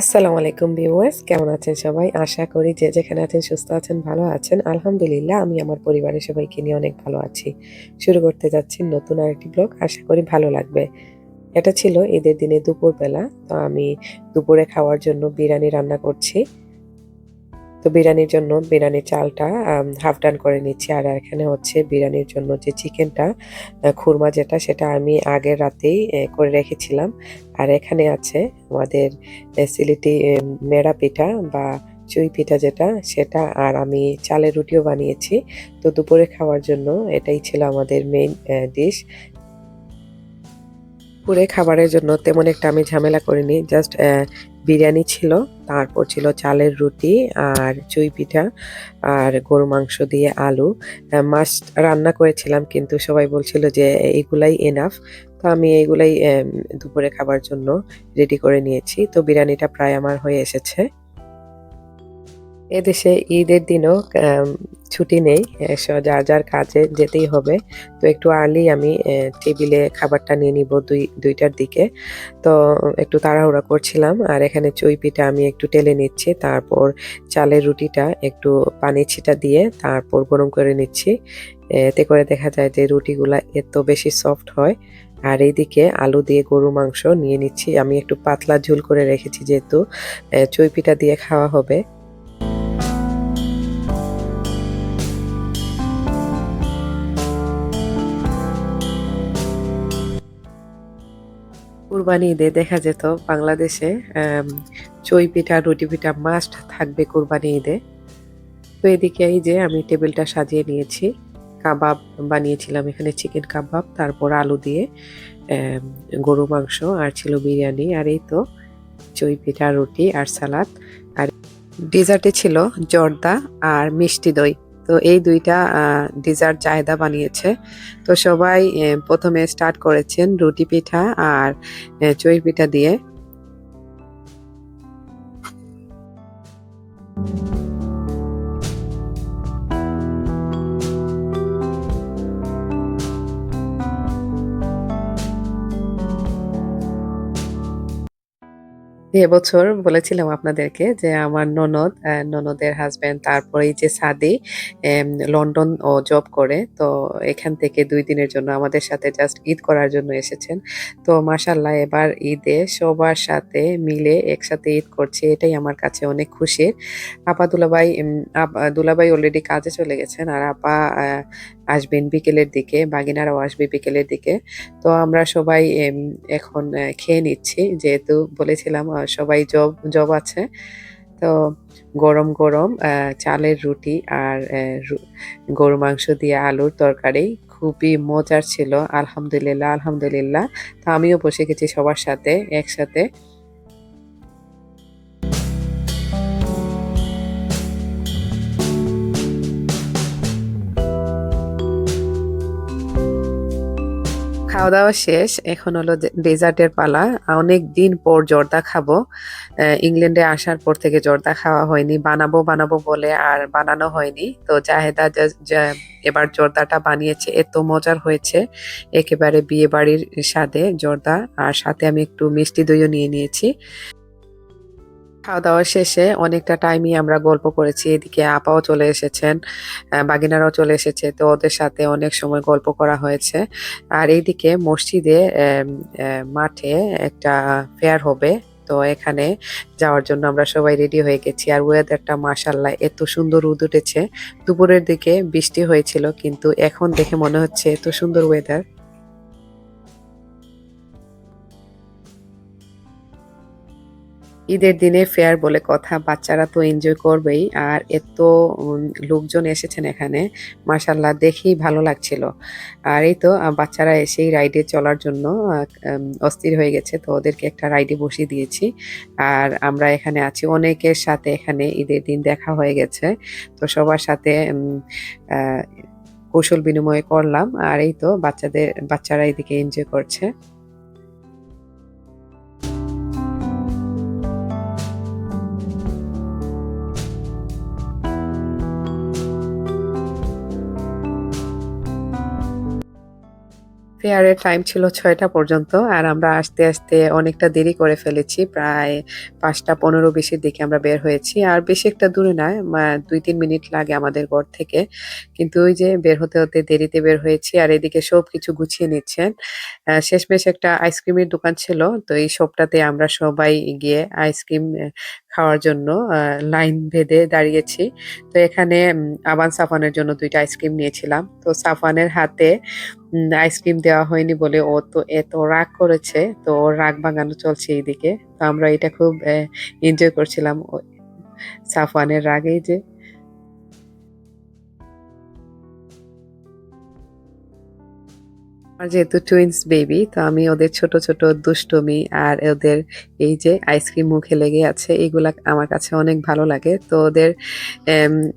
আসসালামু আলাইকুম ভিউয়ার্স, কেমন আছেন সবাই? আশা করি যে যেখানে আছেন, সুস্থ আছেন, ভালো আছেন। আলহামদুলিল্লাহ, আমি আমার পরিবারের সবাইকে নিয়ে অনেক ভালো আছি। শুরু করতে যাচ্ছি নতুন আরেকটি ব্লগ, আশা করি ভালো লাগবে। এটা ছিল ঈদের দিনে দুপুরবেলা, তো আমি দুপুরে খাওয়ার জন্য বিরিয়ানি রান্না করছি। তো বিরিয়ানির জন্য বিরিয়ানির চালটা হাফ ডান করে নিচ্ছি। আর এখানে হচ্ছে বিরিয়ানির জন্য যে চিকেনটা খুরমা যেটা, সেটা আমি আগের রাতেই করে রেখেছিলাম। আর এখানে আছে আমাদের সিলেটি মেরা পিঠা বা চুই পিঠা যেটা, সেটা আর আমি চালের রুটিও বানিয়েছি। তো দুপুরে খাওয়ার জন্য এটাই ছিল আমাদের মেইন ডিশ দুপুরে খাবারের জন্য তেমন একটা আমি ঝামেলা করিনি জাস্ট বিরিয়ানি ছিল, তারপর ছিল চালের রুটি আর চুই পিঠা আর গরু মাংস দিয়ে আলু। মাছ রান্না করেছিলাম কিন্তু সবাই বলছিল যে এগুলাই এনাফ তো আমি এগুলাই দুপুরে খাবার জন্য রেডি করে নিয়েছি। তো বিরিয়ানিটা প্রায় আমার হয়ে এসেছে। এদেশে ঈদের দিনও ছুটি নেই যার যার কাজে যেতেই হবে। তো একটু আর্লি আমি টেবিলে খাবারটা নিয়ে নিব দুই, দুইটার দিকে। তো একটু তাড়াহুড়া করছিলাম, আর এখানে চই পিঠা আমি একটু টেলে নিচ্ছি, তারপর চালের রুটিটা একটু পানি ছিটা দিয়ে তারপর গরম করে নিচ্ছি। এতে করে দেখা যায় যে রুটিগুলা এত বেশি সফট হয়, আর এইদিকে আলু দিয়ে গরু মাংস নিয়ে নিচ্ছি। আমি একটু পাতলা ঝুল করে রেখেছি যেহেতু চই পিঠা দিয়ে খাওয়া হবে। কুরবানি ঈদে দেখা যেত বাংলাদেশে চই পিঠা, রুটি পিঠা মাস্ট থাকবে কুরবানি ঈদে। তো এদিকে এই যে আমি টেবিলটা সাজিয়ে নিয়েছি, কাবাব বানিয়েছিলাম এখানে চিকেন কাবাব, তারপর আলু দিয়ে গরু মাংস, আর ছিল বিরিয়ানি, আর এই তো চই পিঠা, রুটি, আর সালাদ। আর ডেজার্টে ছিল জর্দা আর মিষ্টি দই। তো এই দুইটা ডিজার্ট চাহিদা বানিয়েছে। তো সবাই প্রথমে স্টার্ট করেছেন রুটি পিঠা আর চই পিঠা দিয়ে। এবছর বলেছিলাম আপনাদেরকে যে আমার ননদ ননদের হাজব্যান্ড তারপরে যে সাদি লন্ডন ও জব করে, তো এখান থেকে দুই দিনের জন্য আমাদের সাথে জাস্ট ঈদ করার জন্য এসেছেন। তো মাসাল্লাহ এবার ঈদে সবার সাথে মিলে একসাথে ঈদ করছে, এটাই আমার কাছে অনেক খুশির। আপা দুলাবাই দুলাবাই অলরেডি কাজে চলে গেছেন, আর আপা আসবেন বিকেলের দিকে, বাগিনারাও আসবে বিকেলের দিকে। তো আমরা সবাই এখন খেয়ে নিচ্ছি। যেহেতু বলেছিলাম সবাই জব জব আছে। তো গরম গরম চালের রুটি আর গরু মাংস দিয়ে আলুর তরকারি খুবই মজার ছিল, আলহামদুলিল্লাহ আলহামদুলিল্লাহ। তো আমিও বসে গেছি সবার সাথে, একসাথে। খাওয়া দাওয়া শেষ। এখন হলো ডেজার্টের পালা। অনেক দিন পর জর্দা খাব। ইংল্যান্ডে আসার পর থেকে জর্দা খাওয়া হয়নি। বানাবো বানাবো বলে আর বানানো হয়নি। তো জাহেদা এবার জর্দাটা বানিয়েছে। এত মজার হয়েছে। একেবারে বিয়ে বাড়ির সাথে জর্দা। আর সাথে আমি একটু মিষ্টি দইও নিয়ে নিয়েছি। খাওয়া দাওয়া শেষে অনেকটা টাইমই আমরা গল্প করেছি। এদিকে আপাও চলে এসেছেন বাগিনারাও চলে এসেছে। তো ওদের সাথে অনেক সময় গল্প করা হয়েছে। আর এইদিকে মসজিদে মাঠে একটা ফেয়ার হবে। তো এখানে যাওয়ার জন্য আমরা সবাই রেডি হয়ে গেছি। আর ওয়েদারটা মাসাল্লাহ এত সুন্দর রোদ উঠেছে। দুপুরের দিকে বৃষ্টি হয়েছিল, কিন্তু এখন দেখে মনে হচ্ছে এত সুন্দর ওয়েদার ঈদের দিনে ফেয়ার বলে কথা, বাচ্চারা তো এনজয় করবেই। আর এত লোকজন এসেছেন এখানে মাসাল্লাহ দেখেই ভালো লাগছিল। আর এই তো বাচ্চারা এসেই রাইডে চলার জন্য অস্থির হয়ে গেছে। তো ওদেরকে একটা রাইডে বসিয়ে দিয়েছি। আর আমরা এখানে আছি অনেকের সাথে এখানে, ঈদের দিন দেখা হয়ে গেছে। তো সবার সাথে কৌশল বিনিময় করলাম। আর এই তো, বাচ্চাদের, বাচ্চারা এদিকে এনজয় করছে। ফেয়ারের টাইম ছিল ছয়টা পর্যন্ত, আর আমরা আসতে আসতে অনেকটা দেরি করে ফেলেছি। প্রায় পাঁচটা পনেরো বেশির দিকে আমরা বের হয়েছি, আর বেশি একটা দূরে নয় দুই তিন মিনিট লাগে আমাদের ঘর থেকে। কিন্তু ওই যে বের হতে হতে দেরিতে বের হয়েছি, আর এদিকে সব কিছু গুছিয়ে নিচ্ছেন। শেষমেশ একটা আইসক্রিমের দোকান ছিল, তো এই শপটাতে আমরা সবাই গিয়ে আইসক্রিম খাওয়ার জন্য লাইন ভেদে দাঁড়িয়েছি। তো এখানে আবান সাফানের জন্য দুইটা আইসক্রিম নিয়েছিলাম। তো সাফানের হাতে আইসক্রিম দেওয়া হয়নি বলে ও তো এত রাগ করেছে, তো ওর রাগ ভাঙানো চলছে এইদিকে। তো আমরা এটা খুব এনজয় করছিলাম সাফানের রাগেই যে আমার যেহেতু টুইন্স বেবি তো আমি ওদের ছোট ছোট দুষ্টমি আর ওদের এই যে আইসক্রিম মুখে লেগে আছে, এগুলা আমার কাছে অনেক ভালো লাগে। তো ওদের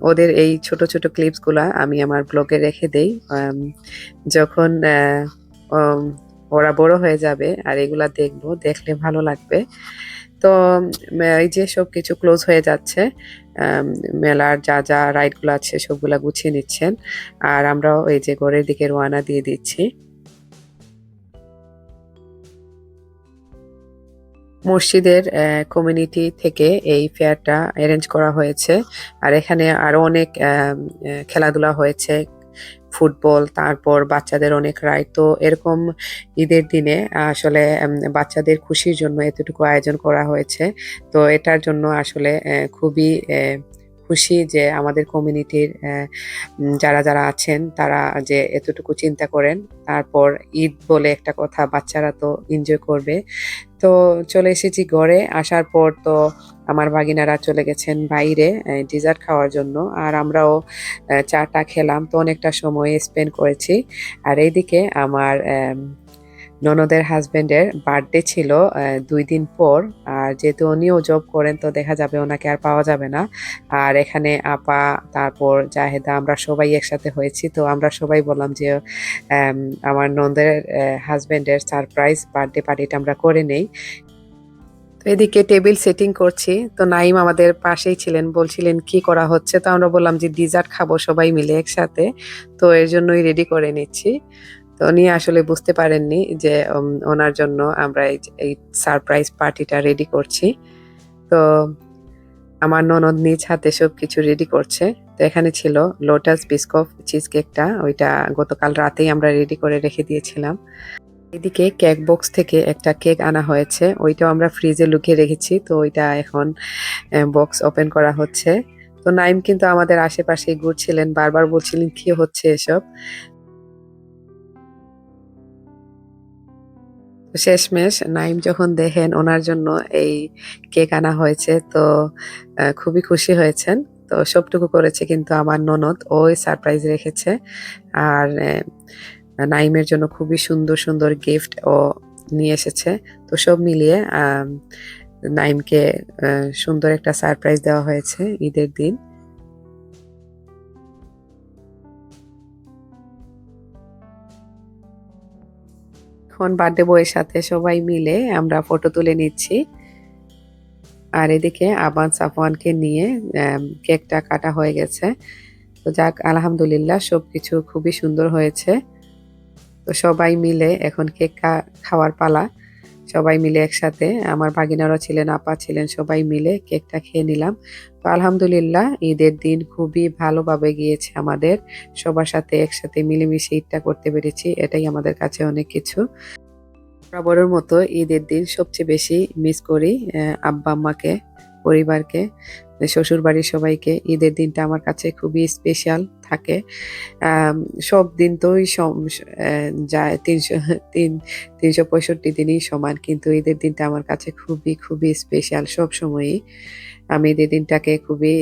ওদের এই ছোট ছোট ক্লিপসগুলা আমি আমার ব্লগে রেখে দেই। যখন ওরা বড় হয়ে যাবে আর এগুলা দেখব, দেখলে ভালো লাগবে। তো এই যে সব কিছু ক্লোজ হয়ে যাচ্ছে মেলার যা যা রাইডগুলো আছে সবগুলা গুছিয়ে নিচ্ছেন। আর আমরাও এই যে ঘরের দিকে রওনা দিয়ে দিচ্ছি। মসজিদের কমিউনিটি থেকে এই ফেয়ারটা অ্যারেঞ্জ করা হয়েছে। আর এখানে আরও অনেক খেলাধুলা হয়েছে, ফুটবল, তারপর বাচ্চাদের অনেক রায় তো এরকম ঈদের দিনে আসলে বাচ্চাদের খুশির জন্য এতটুকু আয়োজন করা হয়েছে। তো এটার জন্য আসলে খুবই খুশি যে আমাদের কমিউনিটির যারা যারা আছেন তারা যে এতটুকু চিন্তা করেন। তারপর ঈদ বলে একটা কথা বাচ্চারা তো এনজয় করবে। তো চলে এসেছি ঘরে আসার পর তো আমার ভাগিনারা চলে গেছেন বাইরে ডিজার্ট খাওয়ার জন্য। আর আমরাও চাটা খেলাম। তো অনেকটা সময় স্পেন্ড করেছি। আর এইদিকে আমার আম, ননদের হাজবেন্ডের বার্থডে ছিল দুই দিন পর। আর যেহেতু উনিও জব করেন, তো দেখা যাবে ওনাকে আর পাওয়া যাবে না। আর এখানে আপা, তারপর জাহেদা, আমরা সবাই একসাথে হয়েছি। তো আমরা সবাই বললাম যে আমার ননদের হাজবেন্ডের সারপ্রাইজ বার্থডে পার্টিটা আমরা করে নেই। তো এদিকে টেবিল সেটিং করছি। তো নাইম আমাদের পাশেই ছিলেন, বলছিলেন, কি করা হচ্ছে? তো আমরা বললাম যে, ডিজার্ট খাব সবাই মিলে একসাথে। তো এর জন্যই রেডি করে নিচ্ছি। তো উনি আসলে বুঝতে পারেননি যে ওনার জন্য আমরা এই সারপ্রাইজ পার্টিটা রেডি করছি। তো আমার ননদ নিজ হাতে সব কিছু রেডি করছে। তো এখানে ছিল লোটাস বিস্কফ চিজ কেকটা ওইটা গতকাল রাতেই আমরা রেডি করে রেখে দিয়েছিলাম। এদিকে কেক বক্স থেকে একটা কেক আনা হয়েছে, ওইটাও আমরা ফ্রিজে লুকিয়ে রেখেছি। তো ওইটা এখন বক্স ওপেন করা হচ্ছে। তো নাইম কিন্তু আমাদের আশেপাশে ঘুরছিলেন, বারবার বলছিলেন, কি হচ্ছে এসব? শেষমেশ নাইম যখন দেখেন ওনার জন্য এই কেক আনা হয়েছে, তো খুবই খুশি হয়েছেন। তো সবটুকু করেছে কিন্তু আমার ননদ, ওই সারপ্রাইজ রেখেছে। আর নাইমের জন্য খুবই সুন্দর সুন্দর গিফট ও নিয়ে এসেছে। তো সব মিলিয়ে নাইমকে সুন্দর একটা সারপ্রাইজ দেওয়া হয়েছে ঈদের দিন। এখন বার্থডে বয়ের সাথে সবাই মিলে আমরা ফটো তুলে নিচ্ছি। আর এদিকে আবান, সাফওয়ানকে নিয়ে কেকটা কাটা হয়ে গেছে। তো যাক, আলহামদুলিল্লাহ সব কিছু খুবই সুন্দর হয়েছে। তো সবাই মিলে এখন কেক খাওয়ার পালা। সবাই মিলে একসাথে, আমার ভাগিনারা ছিলেন, আপা ছিলেন, সবাই মিলে কেকটা খেয়ে নিলাম। তো আলহামদুলিল্লাহ, ঈদের দিন খুবই ভালোভাবে গিয়েছে আমাদের। সবার সাথে একসাথে মিলেমিশে ঈদটা করতে পেরেছি, এটাই আমাদের কাছে অনেক কিছু। বরাবরের মতো ঈদের দিন সবচেয়ে বেশি মিস করি আব্বা আম্মাকে পরিবারকে শ্বশুর বাড়ির সবাইকে। ঈদের দিনটা আমার কাছে খুবই স্পেশাল থাকে। সব দিন তোই যায় তিনশো, তিন, তিনশো পঁয়ষট্টি দিনই সমান। কিন্তু ঈদের দিনটা আমার কাছে খুবই খুবই স্পেশাল সব সময়ই আমি ঈদের দিনটাকে খুবই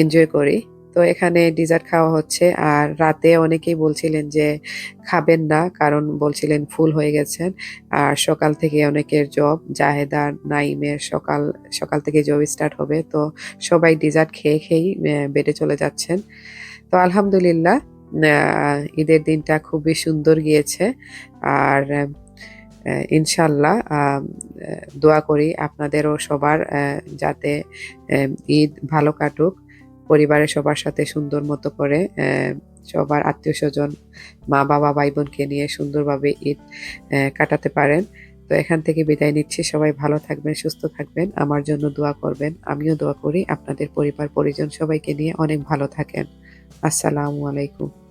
এনজয় করি। তো এখানে ডিজার্ট খাওয়া হচ্ছে। আর রাতে অনেকেই বলছিলেন যে খাবেন না, কারণ বলছিলেন ফুল হয়ে গেছেন। আর সকাল থেকে অনেকের জব জাহেদা নাইমের সকাল সকাল থেকে জব স্টার্ট হবে। তো সবাই ডিজার্ট খেয়ে খেয়েই বেডে চলে যাচ্ছেন। তো আলহামদুলিল্লাহ ঈদের দিনটা খুবই সুন্দর গিয়েছে। আর ইনশাল্লাহ দোয়া করি আপনাদেরও সবার যাতে ঈদ ভালো কাটুক। পরিবারের সবার সাথে সুন্দর মতো করে সবার আত্মীয় স্বজন, মা বাবা, ভাই বোনকে নিয়ে সুন্দরভাবে ঈদ কাটাতে পারেন। তো এখান থেকে বিদায় নিচ্ছি। সবাই ভালো থাকবেন, সুস্থ থাকবেন। আমার জন্য দোয়া করবেন। আমিও দোয়া করি। আপনাদের পরিবার, পরিজন সবাইকে নিয়ে অনেক ভালো থাকেন। আসসালামু আলাইকুম।